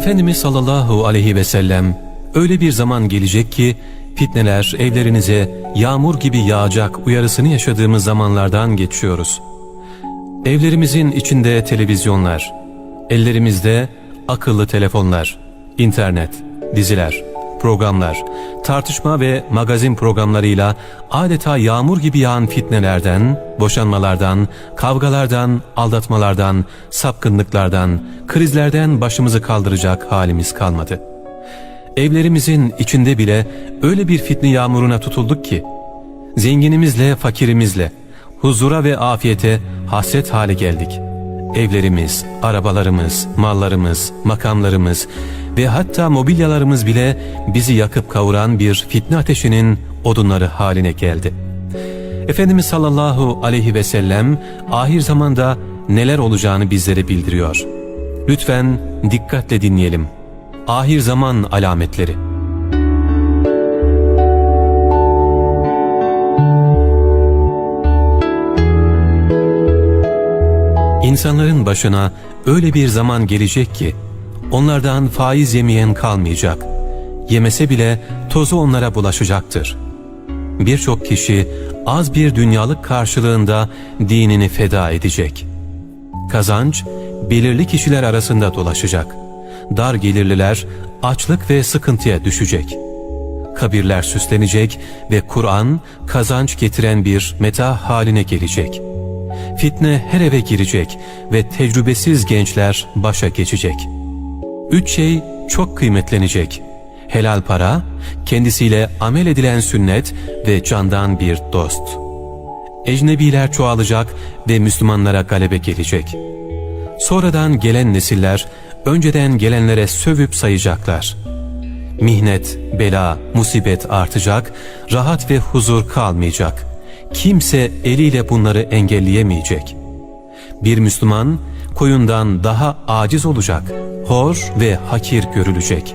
Efendimiz sallallahu aleyhi ve sellem öyle bir zaman gelecek ki fitneler evlerinize yağmur gibi yağacak uyarısını yaşadığımız zamanlardan geçiyoruz. Evlerimizin içinde televizyonlar, ellerimizde akıllı telefonlar, internet, diziler, programlar, tartışma ve magazin programlarıyla adeta yağmur gibi yağan fitnelerden, boşanmalardan, kavgalardan, aldatmalardan, sapkınlıklardan, krizlerden başımızı kaldıracak halimiz kalmadı. Evlerimizin içinde bile öyle bir fitne yağmuruna tutulduk ki, zenginimizle fakirimizle, huzura ve afiyete hasret hale geldik. Evlerimiz, arabalarımız, mallarımız, makamlarımız ve hatta mobilyalarımız bile bizi yakıp kavuran bir fitne ateşinin odunları haline geldi. Efendimiz sallallahu aleyhi ve sellem ahir zamanda neler olacağını bizlere bildiriyor. Lütfen dikkatle dinleyelim. Ahir zaman alametleri. İnsanların başına öyle bir zaman gelecek ki onlardan faiz yemeyen kalmayacak. Yemese bile tozu onlara bulaşacaktır. Birçok kişi az bir dünyalık karşılığında dinini feda edecek. Kazanç belirli kişiler arasında dolaşacak. Dar gelirliler açlık ve sıkıntıya düşecek. Kabirler süslenecek ve Kur'an kazanç getiren bir meta haline gelecek.'' Fitne her eve girecek ve tecrübesiz gençler başa geçecek. Üç şey çok kıymetlenecek. Helal para, kendisiyle amel edilen sünnet ve candan bir dost. Ecnebiler çoğalacak ve Müslümanlara galebe gelecek. Sonradan gelen nesiller önceden gelenlere sövüp sayacaklar. Mihnet, bela, musibet artacak, rahat ve huzur kalmayacak.'' kimse eliyle bunları engelleyemeyecek. Bir Müslüman koyundan daha aciz olacak, hor ve hakir görülecek.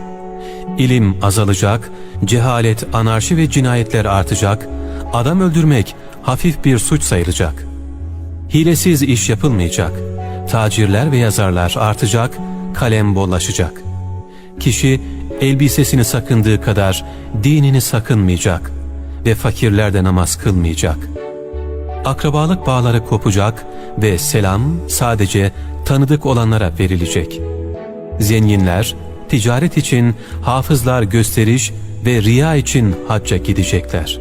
İlim azalacak, cehalet, anarşi ve cinayetler artacak, adam öldürmek hafif bir suç sayılacak. Hilesiz iş yapılmayacak, tacirler ve yazarlar artacak, kalem bollaşacak. Kişi elbisesini sakındığı kadar dinini sakınmayacak ve fakirler de namaz kılmayacak. Akrabalık bağları kopacak ve selam sadece tanıdık olanlara verilecek. Zenginler, ticaret için hafızlar gösteriş ve riya için hacca gidecekler.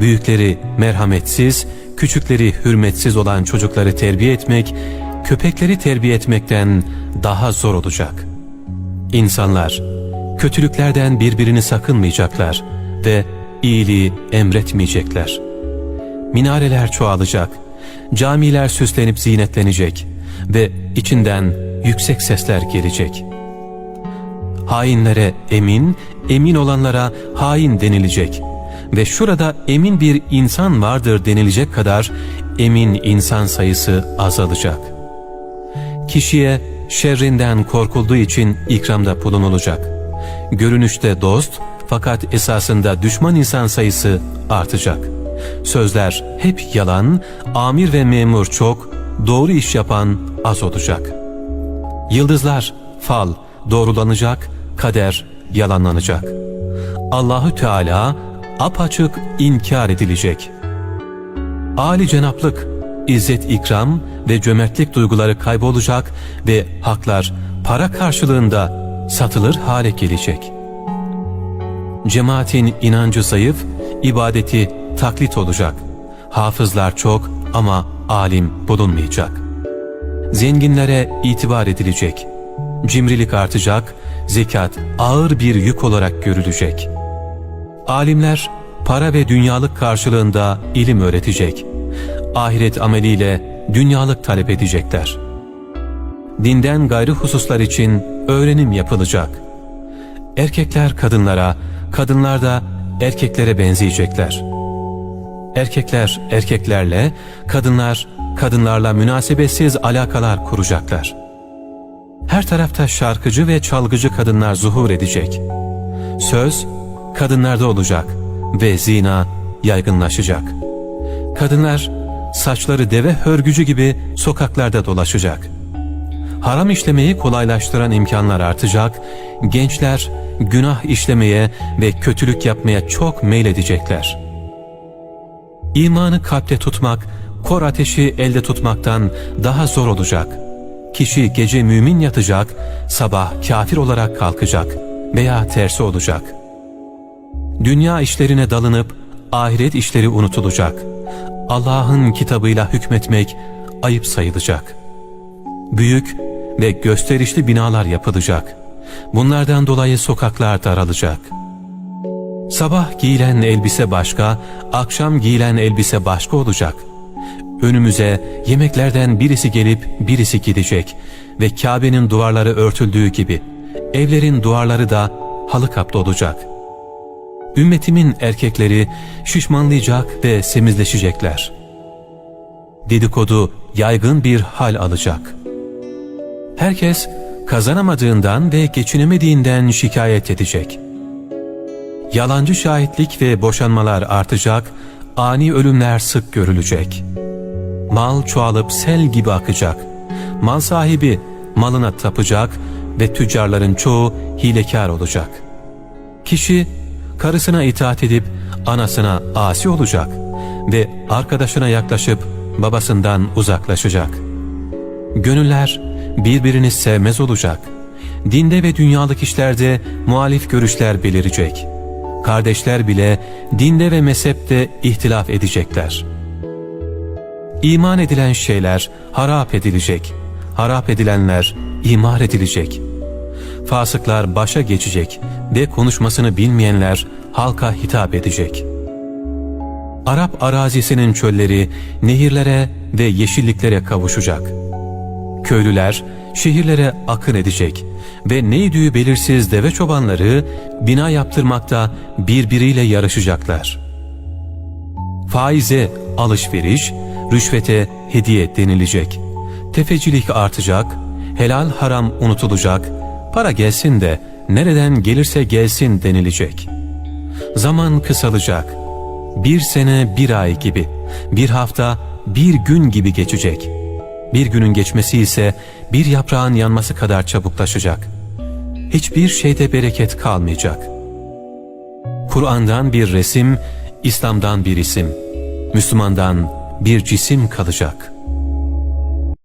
Büyükleri merhametsiz, küçükleri hürmetsiz olan çocukları terbiye etmek, köpekleri terbiye etmekten daha zor olacak. İnsanlar, kötülüklerden birbirini sakınmayacaklar ve iyiliği emretmeyecekler. Minareler çoğalacak, camiler süslenip zinetlenecek ve içinden yüksek sesler gelecek. Hainlere emin, emin olanlara hain denilecek ve şurada emin bir insan vardır denilecek kadar emin insan sayısı azalacak. Kişiye şerrinden korkulduğu için ikramda bulunulacak. Görünüşte dost, fakat esasında düşman insan sayısı artacak. Sözler hep yalan, amir ve memur çok, doğru iş yapan az olacak. Yıldızlar, fal doğrulanacak, kader yalanlanacak. Allahü Teala apaçık inkar edilecek. Ali cenaplık, izzet ikram ve cömertlik duyguları kaybolacak ve haklar para karşılığında satılır hale gelecek.'' Cemaatin inancı zayıf, ibadeti taklit olacak. Hafızlar çok ama alim bulunmayacak. Zenginlere itibar edilecek. Cimrilik artacak, zekat ağır bir yük olarak görülecek. Alimler para ve dünyalık karşılığında ilim öğretecek. Ahiret ameliyle dünyalık talep edecekler. Dinden gayrı hususlar için öğrenim yapılacak. Erkekler kadınlara, kadınlar da erkeklere benzeyecekler. Erkekler erkeklerle, kadınlar kadınlarla münasebetsiz alakalar kuracaklar. Her tarafta şarkıcı ve çalgıcı kadınlar zuhur edecek. Söz kadınlarda olacak ve zina yaygınlaşacak. Kadınlar saçları deve hörgücü gibi sokaklarda dolaşacak. Haram işlemeyi kolaylaştıran imkanlar artacak, gençler günah işlemeye ve kötülük yapmaya çok meyledecekler. İmanı kalpte tutmak, kor ateşi elde tutmaktan daha zor olacak. Kişi gece mümin yatacak, sabah kafir olarak kalkacak veya tersi olacak. Dünya işlerine dalınıp ahiret işleri unutulacak. Allah'ın kitabıyla hükmetmek ayıp sayılacak. Büyük ve gösterişli binalar yapılacak. Bunlardan dolayı sokaklar daralacak. Sabah giyilen elbise başka, akşam giyilen elbise başka olacak. Önümüze yemeklerden birisi gelip birisi gidecek ve Kabe'nin duvarları örtüldüğü gibi evlerin duvarları da halı kaplı olacak. Ümmetimin erkekleri şişmanlayacak ve semizleşecekler. Dedikodu yaygın bir hal alacak. Herkes kazanamadığından ve geçinemediğinden şikayet edecek. Yalancı şahitlik ve boşanmalar artacak, ani ölümler sık görülecek. Mal çoğalıp sel gibi akacak. Mal sahibi malına tapacak ve tüccarların çoğu hilekar olacak. Kişi karısına itaat edip anasına asi olacak ve arkadaşına yaklaşıp babasından uzaklaşacak. Gönüller birbirini sevmez olacak. Dinde ve dünyalık işlerde muhalif görüşler belirecek. Kardeşler bile dinde ve mezhepte ihtilaf edecekler. İman edilen şeyler harap edilecek. Harap edilenler imar edilecek. Fasıklar başa geçecek ve konuşmasını bilmeyenler halka hitap edecek. Arap arazisinin çölleri nehirlere ve yeşilliklere kavuşacak. Köylüler şehirlere akın edecek ve neydi belirsiz deve çobanları bina yaptırmakta birbiriyle yarışacaklar. Faize alışveriş, rüşvete hediye denilecek. Tefecilik artacak, helal haram unutulacak, para gelsin de nereden gelirse gelsin denilecek. Zaman kısalacak. Bir sene bir ay gibi, bir hafta bir gün gibi geçecek. Bir günün geçmesi ise bir yaprağın yanması kadar çabuklaşacak. Hiçbir şeyde bereket kalmayacak. Kur'an'dan bir resim, İslam'dan bir isim, Müslümandan bir cisim kalacak.''